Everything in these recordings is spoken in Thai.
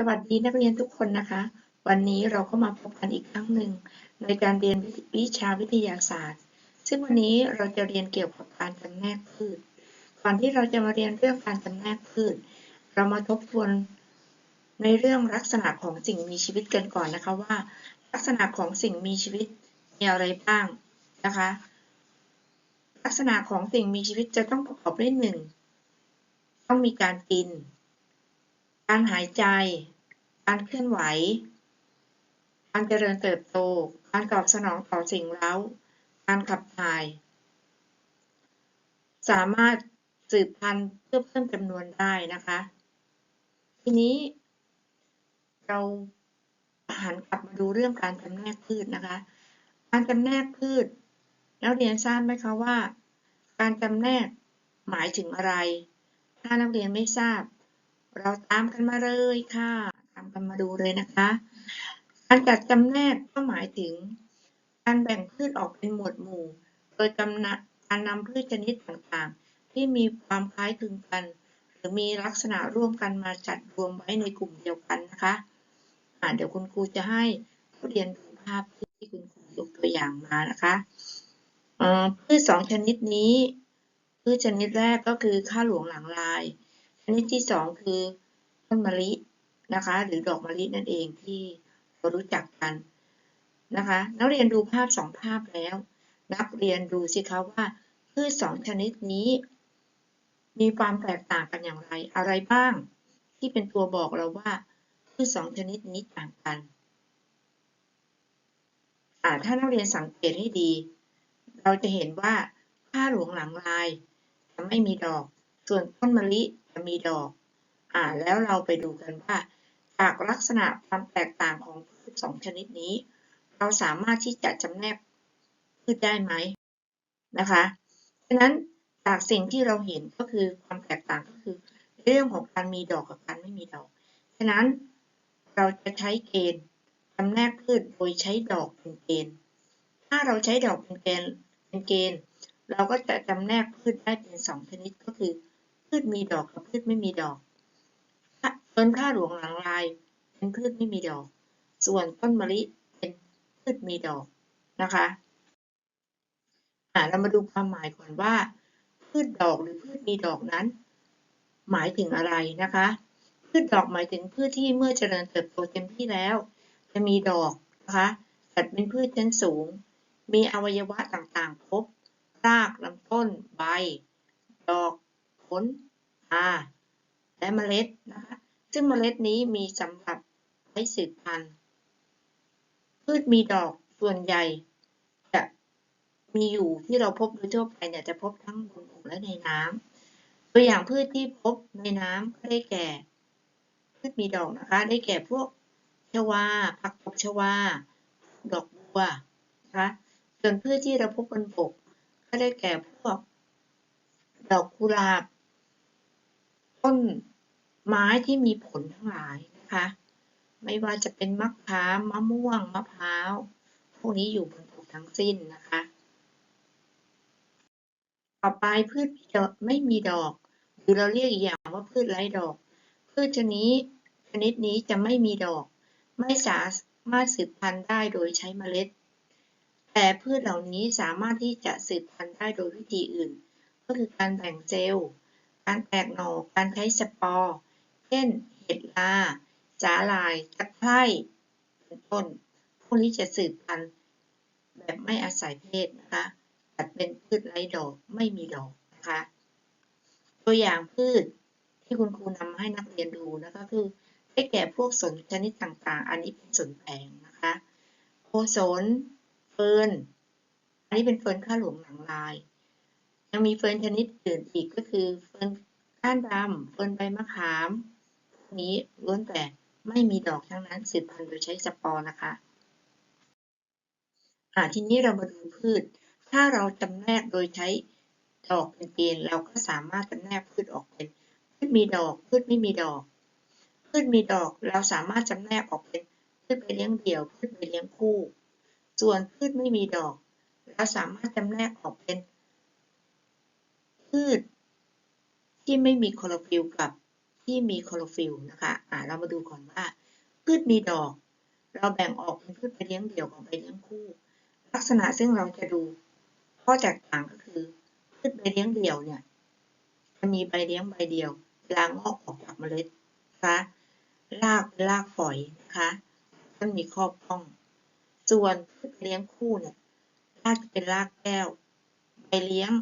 สวัสดีนักเรียนทุกคนนะคะ วันนี้เราก็มาพบกันอีกครั้งหนึ่ง ในการเรียนวิชาวิทยาศาสตร์ ซึ่งวันนี้เราจะเรียนเกี่ยวกับการจำแนกพืช ก่อนที่เราจะมาเรียนเรื่องการจำแนกพืช เรามาทบทวนในเรื่องลักษณะของสิ่งมีชีวิตกันก่อนนะคะว่า ลักษณะของสิ่งมีชีวิตมีอะไรบ้างนะคะ ลักษณะของสิ่งมีชีวิตจะต้องประกอบด้วยหนึ่งต้องมีการกิน การหายใจ การเคลื่อนไหว การเจริญเติบโต การตอบสนองต่อสิ่งเร้า การขับถ่าย สามารถสืบพันธุ์เพื่อเพิ่มจำนวนได้นะคะ ทีนี้ เราหันกลับมาดูเรื่องการจำแนกพืชนะคะ การจำแนกพืชนักเรียนทราบไหมคะว่า การจำแนกหมายถึงอะไร ถ้านักเรียนไม่ทราบ เราตามกันมาเลยค่ะ ตามกันมาดูเลยนะคะ การจัดจำแนกก็หมายถึง การแบ่งพืชออกเป็นหมวดหมู่ โดยกำนะการนำพืชชนิดต่างๆ ที่มีความคล้ายคลึงกัน หรือมีลักษณะร่วมกันมาจัดรวมไว้ในกลุ่มเดียวกันนะคะอ่าเดี๋ยวคุณครูจะให้ผู้เรียนดูภาพที่คุณครูยกตัวอย่างมานะคะพืชสองชนิดนี้พืชชนิดแรกก็คือข้าหลวงหลังลาย ชนิดที่สองคือต้นมะลินะคะ หรือดอกมะลินั่นเองที่เรารู้จักกันนะคะ นักเรียนดูภาพสองภาพแล้ว นักเรียนดูสิคะว่าพืชสองชนิดนี้ มีความแตกต่างกันอย่างไร อะไรบ้าง ที่เป็นตัวบอกเราว่าพืชสองชนิดนี้ต่างกันถ้านักเรียนสังเกตให้ดี เราจะเห็นว่าผ้าหลวงหลังลายจะไม่มีดอก ส่วนต้นมะลิ จะมีดอก อ่า แล้วเราไปดูกันว่า จากลักษณะความแตกต่างของพืชสองชนิดนี้ เราสามารถที่จะจำแนกพืชได้ไหมนะคะฉะนั้นจากสิ่งที่เราเห็นก็คือความแตกต่างก็คือ เรื่องของการมีดอกกับการไม่มีดอก ฉะนั้นเราจะใช้เกณฑ์จำแนกพืชโดยใช้ดอกเป็นเกณฑ์ ถ้าเราใช้ดอกเป็นเกณฑ์เป็นเกณฑ์ เราก็จะจำแนกพืชได้เป็นสองชนิดก็คือ พืชมีดอกกับพืชไม่มีดอกต้นข้าหลวงหลังลาย เป็นพืชไม่มีดอก ส่วนต้นมะลิเป็นพืชมีดอกนะคะเรามาดูความหมายก่อนว่า พืชดอกหรือพืชมีดอกนั้น หมายถึงอะไรนะคะ พืชดอกหมายถึงพืชที่เมื่อเจริญเติบโตเต็มที่แล้ว จะมีดอกนะคะจัดเป็นพืชชั้นสูง มีอวัยวะต่างๆ ครบรากลำต้น ใบ ดอก ผลอาและเมล็ดนะคะ ซึ่งเมล็ดนี้มีสำหรับไว้สืบพันธุ์ พืชมีดอกส่วนใหญ่จะมีอยู่ที่เราพบโดยทั่วไปเนี่ยจะพบทั้งบนบกและในน้ำตัวอย่างพืชที่พบในน้ำก็ได้แก่ พืชมีดอกนะคะ ได้แก่พวกชวาผักตบชวาดอกบัวนะคะส่วนพืชที่เราพบ บนบกก็ได้แก่พวก ดอกกุหลาบ ต้นไม้ที่มีผลทั้งหลายนะคะ ไม่ว่าจะเป็นมะขามมะม่วงมะพร้าวพวกนี้อยู่บนบกทั้งสิ้นนะคะ ต่อไปพืชไม่มีดอกหรือเราเรียกอีกอย่างว่าพืชไร้ดอก พืชชนิดชนิดนี้จะไม่มีดอก ไม่สามารถสืบพันธุ์ได้โดยใช้เมล็ด แต่พืชเหล่านี้สามารถที่จะสืบพันธุ์ได้โดยวิธีอื่น ก็คือการแบ่งเซลล์ การแตกหน่อ การใช้สปอร์ เช่น เห็ดลาสาลายตะไคร่เป็นต้น พวกนี้จะสืบพันธุ์แบบไม่อาศัยเพศนะคะจัดเป็นพืชไร้ดอก ไม่มีดอกนะคะ ตัวอย่างพืชที่คุณครูนำมาให้นักเรียนดูนะคะคือได้แก่พวกสนชนิดต่างๆ อันนี้เป็นสนแผงนะคะโคสนเฟิร์น อันนี้เป็นเฟิร์นข้าหลวงหลังลาย ยังมีเฟิร์นชนิดอื่นอีกก็คือเฟิร์นก้านดำเฟิร์นใบมะขามพวกนี้ล้วนแต่ไม่มีดอกทั้งนั้นสืบพันธุ์โดยใช้สปอร์นะคะอ่าทีนี้เรามาดูพืช ถ้าเราจำแนกโดยใช้ดอกเป็นเกณฑ์เราก็สามารถจำแนกพืชออกเป็น พืชมีดอก พืชไม่มีดอก พืชมีดอกเราสามารถจำแนกออกเป็น พืชไปเลี้ยงเดี่ยว พืชไปเลี้ยงคู่ ส่วนพืชไม่มีดอก เราสามารถจำแนกออกเป็น พืช ที่ไม่มีคลอโรฟิลกับที่มีคลอโรฟิลนะคะอ่าเรามาดูก่อนว่า พืชมีดอก เราแบ่งออกเป็นพืชใบเลี้ยงเดี่ยวกับใบเลี้ยงคู่ ลักษณะซึ่งเราจะดูข้อแตกต่างก็คือ พืชใบเลี้ยงเดี่ยวเนี่ยจะมีใบเลี้ยงใบเดียวลางอกออกจากเมล็ดนะคะรากเป็นรากฝอยนะคะมันมีครอบพอง ส่วนพืชใบเลี้ยงคู่เนี่ยรากจะเป็นรากแก้วใบเลี้ยง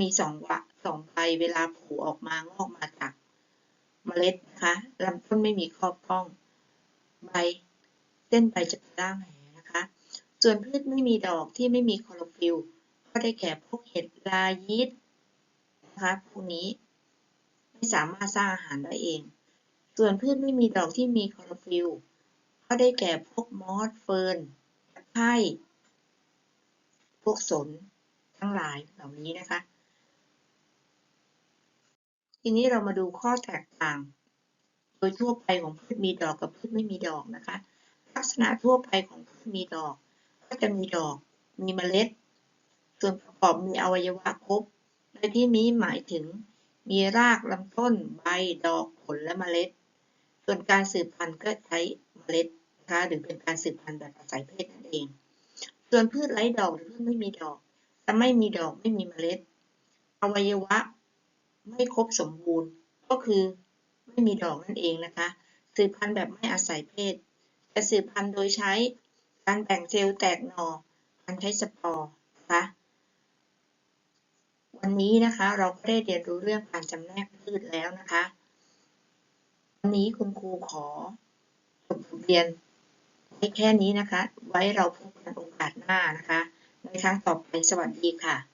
มีสองวะสองใบเวลาผูออกมางอกมาจากเมล็ดนะคะลำต้นไม่มีครอบพอง ใบเส้นใบจะเป็นร่างแหนะคะ ส่วนพืชไม่มีดอกที่ไม่มีคลอโรฟิลก็ได้แก่พวกเห็ดลายีสต์นะคะพวกนี้ไม่สามารถสร้างอาหารได้เอง ส่วนพืชไม่มีดอกที่มีคลอโรฟิลก็ได้แก่พวกมอสเฟิร์นไคร้พวกสนทั้งหลายเหล่านี้นะคะ ทีนี้เรามาดูข้อแตกต่าง โดยทั่วไปของพืชมีดอกกับพืชไม่มีดอกนะคะ ลักษณะทั่วไปของพืชมีดอก ก็จะมีดอก มีเมล็ด ส่วนประกอบมีอวัยวะครบในที่นี้หมายถึง มีรากลำต้น ใบ ดอก ผล และเมล็ด ส่วนการสืบพันธุ์ก็ใช้เมล็ดนะคะหรือเป็นการสืบพันธุ์แบบอาศัยเพศนั่นเอง ส่วนพืชไร้ดอกหรือพืชไม่มีดอก จะไม่มีดอกไม่มีเมล็ด อวัยวะ ไม่ครบสมบูรณ์ ก็คือไม่มีดอกนั่นเองนะคะ สืบพันธุ์แบบไม่อาศัยเพศจะสืบพันธุ์โดยใช้การแบ่งเซลล์แตกหน่อการใช้สปอร์นะคะวันนี้นะคะเราก็ได้เรียนรู้เรื่องการจำแนกพืชแล้วนะคะ วันนี้คุณครูขอจบบทเรียนไว้แค่นี้นะคะ ไว้เราพบกันโอกาสหน้านะคะ ในครั้งต่อไปสวัสดีค่ะ